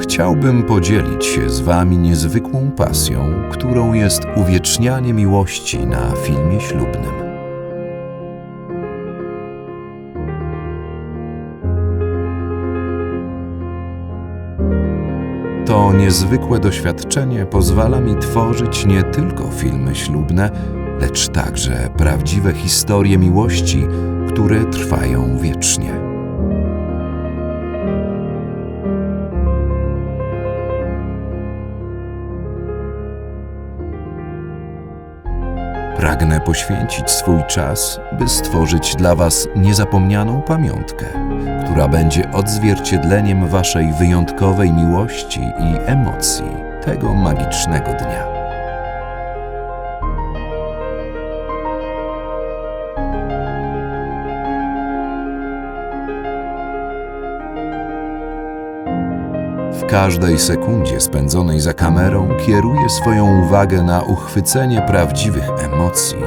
chciałbym podzielić się z Wami niezwykłą pasją, którą jest uwiecznianie miłości na filmie ślubnym. To niezwykłe doświadczenie pozwala mi tworzyć nie tylko filmy ślubne, lecz także prawdziwe historie miłości, które trwają wiecznie. Pragnę poświęcić swój czas, by stworzyć dla Was niezapomnianą pamiątkę, która będzie odzwierciedleniem Waszej wyjątkowej miłości i emocji tego magicznego dnia. W każdej sekundzie spędzonej za kamerą kieruję swoją uwagę na uchwycenie prawdziwych emocji,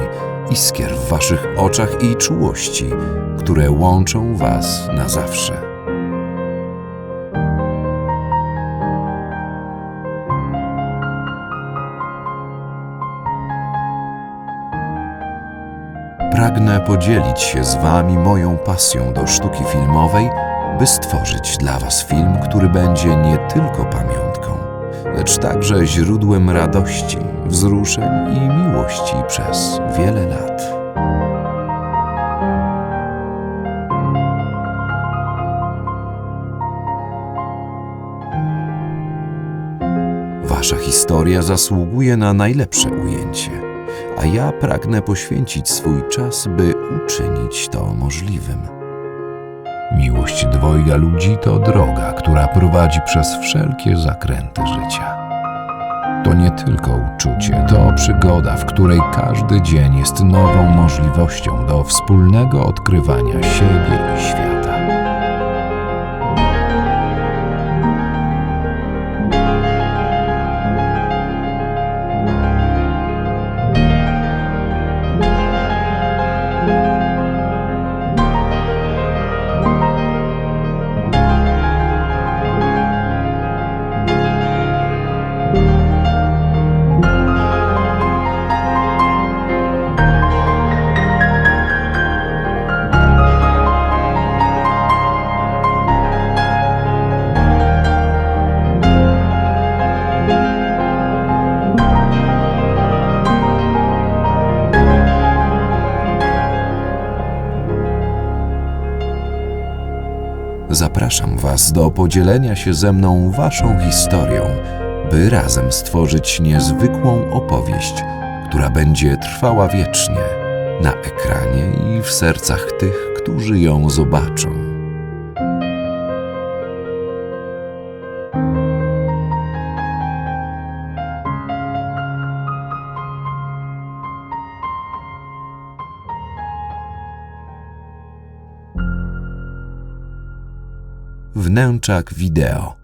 iskier w waszych oczach i czułości, które łączą was na zawsze. Pragnę podzielić się z wami moją pasją do sztuki filmowej by stworzyć dla Was film, który będzie nie tylko pamiątką, lecz także źródłem radości, wzruszeń i miłości przez wiele lat. Wasza historia zasługuje na najlepsze ujęcie, a ja pragnę poświęcić swój czas, by uczynić to możliwym. Miłość dwojga ludzi to droga, która prowadzi przez wszelkie zakręty życia. To nie tylko uczucie, to przygoda, w której każdy dzień jest nową możliwością do wspólnego odkrywania siebie i świata. Zapraszam Was do podzielenia się ze mną Waszą historią, by razem stworzyć niezwykłą opowieść, która będzie trwała wiecznie na ekranie i w sercach tych, którzy ją zobaczą. Wnętrzak wideo.